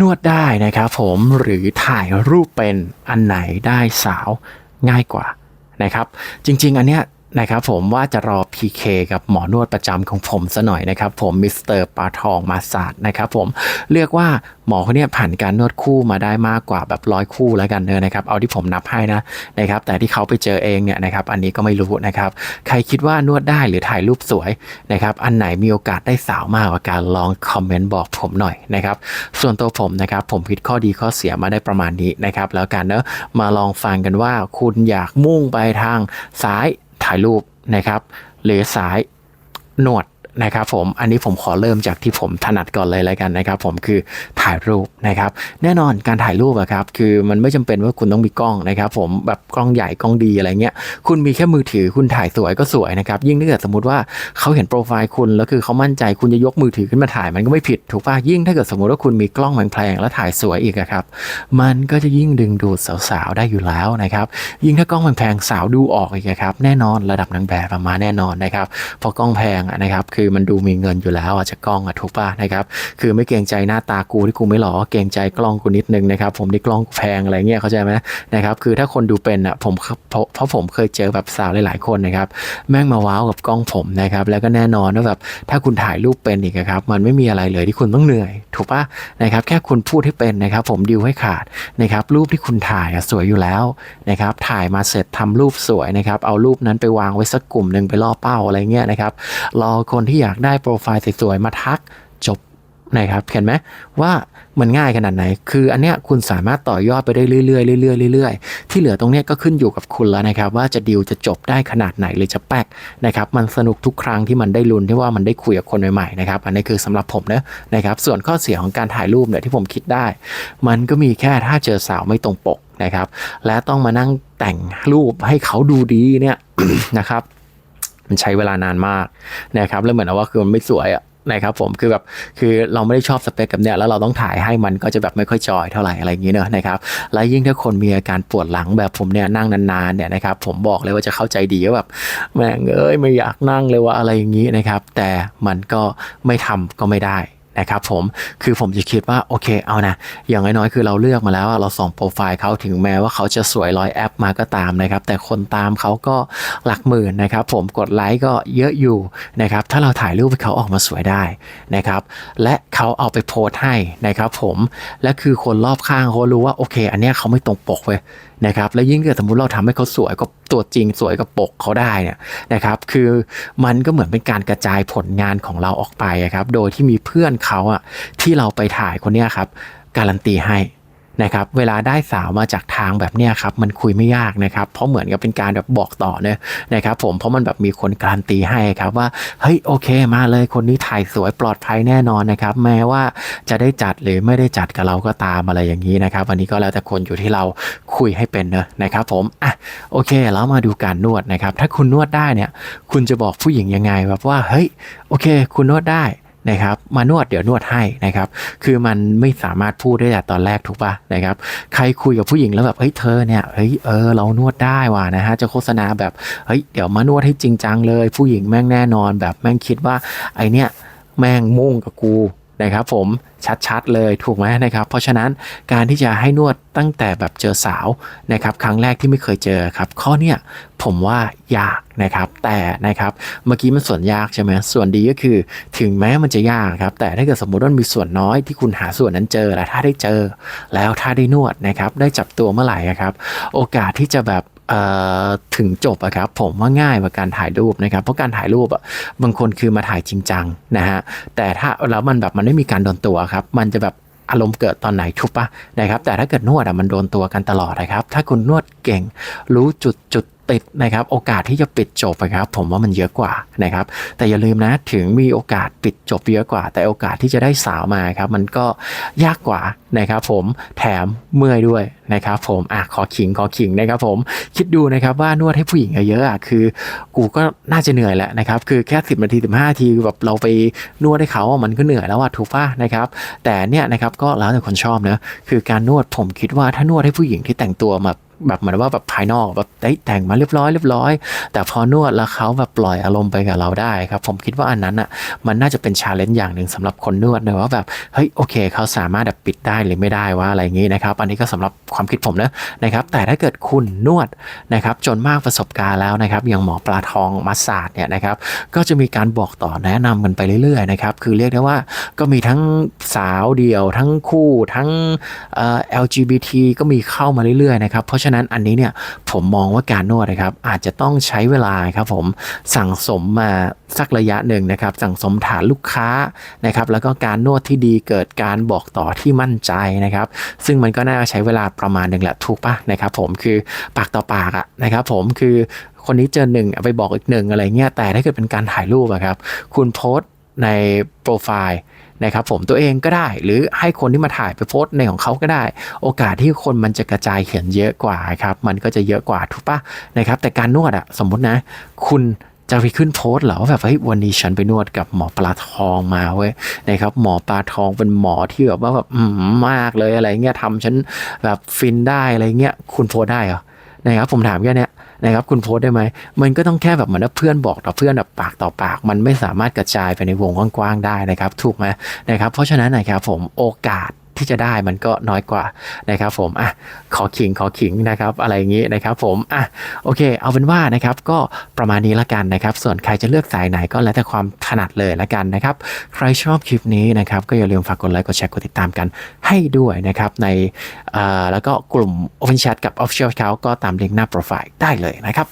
นวดได้นะครับผมหรือถ่ายรูปเป็นอันไหนได้สาวง่ายกว่านะครับ จริง ๆ อันเนี้ย นะครับผมว่าจะรอ PK กับหมอนวดประจำของผมซะหน่อยนะครับผมมิสเตอร์ปาทองมาศาสตร์นะครับผมเรียกว่าหมอคนนี้ผ่านการนวดคู่มาได้มากกว่าแบบร้อยคู่แล้วกันเนอะนะครับเอาที่ผมนับให้นะนะครับแต่ที่เขาไปเจอเองเนี่ยนะครับอันนี้ก็ไม่รู้นะครับใครคิดว่านวดได้หรือถ่ายรูปสวยนะครับอันไหนมีโอกาสได้สาวมากกว่าการลองคอมเมนต์บอกผมหน่อยนะครับส่วนตัวผมนะครับผมคิดข้อดีข้อเสียมาได้ประมาณนี้นะครับแล้วกันเนอะมาลองฟังกันว่าคุณอยากมุ่งไปทางซ้าย ถ่ายรูปนะครับ หรือสายหนวด นะครับผมอันนี้ผมขอเริ่มจากที่ผมถนัดก่อนเลยแล้วกันนะครับ ผมคือถ่ายรูปนะครับ แน่นอนการถ่ายรูปอะครับคือมันไม่จำเป็นว่าคุณต้องมีกล้องนะครับ ผมแบบกล้องใหญ่กล้องดีอะไรเงี้ยคุณมีแค่มือถือคุณถ่ายสวยก็สวยนะครับ ยิ่งถ้าเกิดสมมติว่าเขาเห็นโปรไฟล์คุณแล้วคือเขามั่นใจคุณจะยกมือถือขึ้นมาถ่ายมันก็ไม่ผิดถูกป่ะยิ่งถ้าเกิดสมมติว่าคุณมีกล้องแพงๆแล้วถ่ายสวยอีกครับ มันก็จะยิ่งดึงดูดสาวๆได้อยู่แล้วนะครับ ยิ่งถ้ากล้องแพงๆสาวดูออกอีกครับ แน่นอนระดับนางแบบมาแน่นอนนะครับเพราะกล้องแพงนะครับคืือมันดูมีเงินอยู่แล้วอะจากกล้องอะถูกป่ะนะครับคือไม่เกรงใจหน้าตากูที่กูไม่หล่อเกรงใจกล้องกูนิดนึงนะครับผมที่กล้องแพงอะไรเงี้ยเข้าใจไหมนะครับคือถ้าคนดูเป็นอะผมเพราะเพราะผมเคยเจอแบบสาวหลายๆคนนะครับแม่งมาว้าวกับกล้องผมนะครับแล้วก็แน่นอนว่าแบบถ้าคุณถ่ายรูปเป็นอีกครับมันไม่มีอะไรเลยที่คุณต้องเหนื่อย ถูกป่ะนะครับแค่คุณพูดให้เป็นนะครับผมดิวให้ขาดนะครับรูปที่คุณถ่ายอะสวยอยู่แล้วนะครับถ่ายมาเสร็จทำรูปสวยนะครับเอารูปนั้นไปวางไว้สักกลุ่มหนึ่งไปล่อเป้าอะไรเงี้ยนะครับรอคนที่ที่อยากได้โปรไฟล์สวยๆมาทักจบนะครับเห็นไหมว่ามันง่ายขนาดไหน คืออันเนี้ยคุณสามารถต่อยอดไปได้เรื่อยๆเรื่อยๆเรื่อยๆ ที่เหลือตรงเนี้ยก็ขึ้นอยู่กับคุณแล้วนะครับ ว่าจะดิวจะจบได้ขนาดไหนหรือจะแป๊กนะครับ มันสนุกทุกครั้งที่มันได้ลุ้นที่ว่ามันได้คุยกับคนใหม่ๆนะครับ อันนี้คือสำหรับผมนะนะครับ ส่วนข้อเสียของการถ่ายรูปเนี่ยที่ผมคิดได้ มันก็มีแค่ถ้าเจอสาวไม่ตรงปกนะครับ และต้องมานั่งแต่งรูปให้เขาดูดีเนี่ยนะครับ มันใช้เวลานานมากนะครับแล้วเหมือนว่าคือมันไม่สวยอะนะครับผมคือแบบคือเราไม่ได้ชอบสเปคแบบเนี้ยแล้วเราต้องถ่ายให้มันก็จะแบบไม่ค่อยจอยเท่าไหร่อะไรอย่างเงี้ยเนอะนะครับและยิ่งถ้าคนมีอาการปวดหลังแบบผมเนี่ยนั่งนานๆเนี่ยนะครับผมบอกเลยว่าจะเข้าใจดีว่าแบบแม่งเอ้ยไม่อยากนั่งเลยว่าอะไรอย่างงี้นะครับแต่มันก็ไม่ทำก็ไม่ได้ นะครับผมคือผมจะคิดว่าโอเคเอานะอย่างน้อยๆคือเราเลือกมาแล้วเราส่องโปรไฟล์เขาถึงแม้ว่าเขาจะสวยร้อยแอปมาก็ตามนะครับ แต่คนตามเขาก็หลักหมื่นนะครับ ผมกดไลค์ก็เยอะอยู่นะครับถ้าเราถ่ายรูปให้เขาออกมาสวยได้นะครับ และเขาเอาไปโพสต์ให้นะครับ ผมและคือคนรอบข้างเขารู้ว่าโอเค อันเนี้ยเขาไม่ตรงปกเว้ยนะครับ และยิ่งเกิดสมมติเราทำให้เขาสวยก็ ตัวจริงสวยกับปกเขาได้เนี่ยนะครับ คือมันก็เหมือนเป็นการกระจายผลงานของเราออกไปอะครับ โดยที่มีเพื่อนเขาอะที่เราไปถ่ายคนเนี้ยครับ การันตีให้ นะครับเวลาได้สาวมาจากทางแบบเนี้ยครับมันคุยไม่ยากนะครับเพราะเหมือนกับเป็นการแบบบอกต่อเนยนะครับผมเพราะมันแบบมีคนการันตีให้ครับว่าเฮ้ยโอเคมาเลยคนนี้ถ่ายสวยปลอดภัยแน่นอนนะครับแม้ว่าจะได้จัดหรือไม่ได้จัดกับเราก็ตามอะไรอย่างนี้นะครับวันนี้ก็แล้วแต่คนอยู่ที่เราคุยให้เป็นเนะนะครับผมอะโอเคแล้วมาดูการนวดนะครับถ้าคุณนวดได้เนี่ยคุณจะบอกผู้หญิงยังไงแบบว่าเฮ้ยโอเค คุณนวดได้ นะครับ มานวดเดี๋ยวนวดให้นะครับ คือมันไม่สามารถพูดได้แต่ตอนแรกถูกป่ะนะครับ ใครคุยกับผู้หญิงแล้วแบบเฮ้ยเธอเนี่ยเฮ้ยเออเรานวดได้ว่ะนะฮะจะโฆษณาแบบเฮ้ยเดี๋ยวมานวดให้จริงจังเลย ผู้หญิงแม่งแน่นอนแบบแม่งคิดว่าไอเนี้ยแม่งมุ่งกับกู นะครับผมชัดๆเลยถูกไหมนะครับ เพราะฉะนั้นการที่จะให้นวดตั้งแต่แบบเจอสาวนะครับครั้งแรกที่ไม่เคยเจอครับ ข้อเนี้ยผมว่ายากนะครับ แต่นะครับเมื่อกี้มันส่วนยากใช่ไหมส่วนดีก็คือ ถึงแม้มันจะยากครับแต่ถ้าเกิดสมมติว่ามีส่วนน้อยที่คุณหาส่วนนั้นเจอและถ้าได้เจอ แล้วถ้าได้นวดนะครับได้จับตัวเมื่อไหร่ครับ โอกาสที่จะแบบ ถึงจบอะครับผมว่าง่ายกว่าการถ่ายรูปนะครับเพราะการถ่ายรูปอะบางคนคือมาถ่ายจริงจังนะฮะแต่ถ้าแล้วมันแบบมันไม่มีการโดนตัวครับ มันจะแบบอารมณ์เกิดตอนไหนถูกปะนะครับแต่ถ้าเกิดนวดอะมันโดนตัวกันตลอดนะครับ ถ้าคุณนวดเก่ง รู้จุดจุด ติดนะครับโอกาสที่จะปิดจบนะครับผมว่ามันเยอะกว่านะครับแต่อย่าลืมนะถึงมีโอกาสปิดจบเยอะกว่า แต่โอกาสที่จะได้สาวมาครับมันก็ยากกว่านะครับผมแถมเมื่อยด้วยนะครับผมอะขอขิงขอขิงนะครับผมคิดดูนะครับว่านวดให้ผู้หญิงเยอะอะคือ กูก็น่าจะเหนื่อยแหละนะครับคือแค่สิบนาทีสิบห้านาทีแบบเราไปนวดให้เขาอะมันก็เหนื่อยแล้วอะถูกป่ะนะครับแต่เนี่ยนะครับก็แล้วแต่คนชอบนะคือการนวดผมคิดว่าถ้านวดให้ผู้หญิงที่แต่งตัวแบบ แบบเหมือนว่าแบบภายนอกแบบเอ้แต่งมาเรียบร้อยเรียบร้อย แต่พอนวดแล้วเขาแบบปล่อยอารมณ์ไปกับเราได้ครับ ผมคิดว่าอันนั้นอะมันน่าจะเป็นชาเลนจ์อย่างหนึ่งสำหรับคนนวดนะว่าแบบเฮ้ยโอเคเขาสามารถแบบปิดได้หรือไม่ได้ว่าอะไรอย่างนี้นะครับ อันนี้ก็สำหรับความคิดผมนะนะครับแต่ถ้าเกิดคุณนวดนะครับจนมากประสบการณ์แล้วนะครับอย่างหมอปลาทองมาสซาดเนี่ยนะครับก็จะมีการบอกต่อแนะนำกันไปเรื่อยๆนะครับคือเรียกได้ว่าก็มีทั้งสาวเดี่ยว ทั้งคู่ทั้งเอ่อ LGBT ก็มีเข้ามาเรื่อยๆนะครับเพราะฉะนั้นอันนี้เนี่ยผมมองว่าการนวดนะครับอาจจะต้องใช้เวลาครับผมสั่งสมมาสักระยะหนึ่งนะครับสั่งสมฐานลูกค้านะครับแล้วก็การนวดที่ดีเกิดการบอกต่อที่มั่นใจนะครับ ซึ่งมันก็น่าใช้เวลาประมาณหนึ่งแหละถูกปะนะครับผมคือปากต่อปากอะนะครับผมคือคนนี้เจอหนึ่งไปบอกอีกหนึ่งอะไรเงี้ยแต่ถ้าเกิดเป็นการถ่ายรูปอะครับคุณโพสต์ในโปรไฟล์ นะครับผมตัวเองก็ได้ หรือให้คนที่มาถ่ายไปโพสในของเขาก็ได้ โอกาสที่คนมันจะกระจายเขียนเยอะกว่าครับมันก็จะเยอะกว่าถูกปะนะครับแต่การนวดอะสมมตินะ คุณจะไปขึ้นโพสเหรอว่าแบบเฮ้ยวันนี้ฉันไปนวดกับหมอปลาทองมาเว้ยนะครับหมอปลาทองเป็นหมอที่แบบว่าแบบมากเลยอะไรเงี้ยทำฉันแบบฟินได้อะไรเงี้ยคุณโพสได้เหรอนะครับผมถามแค่นี้ นะครับคุณโพสได้ไหมมันก็ต้องแค่แบบเหมือนว่าเพื่อนบอกต่อเพื่อนแบบปากต่อปาก มันไม่สามารถกระจายไปในวงกว้างๆได้นะครับ ถูกไหมนะครับ เพราะฉะนั้นนะครับผมโอกาส ที่จะได้มันก็น้อยกว่านะครับผมอะขอขิงขอขิงนะครับอะไรอย่างนี้นะครับผมอะโอเค เอาเป็นว่านะครับก็ประมาณนี้ละกันนะครับส่วนใครจะเลือกสายไหนก็แล้วแต่ความถนัดเลยละกันนะครับใครชอบคลิปนี้นะครับก็อย่าลืมฝากกดไลค์กดแชร์กดติดตามกันให้ด้วยนะครับในอ่อแล้วก็กลุ่ม Open Chat กับ Official Account ก็ตามลิงก์หน้าโปรไฟล์ได้เลยนะครับ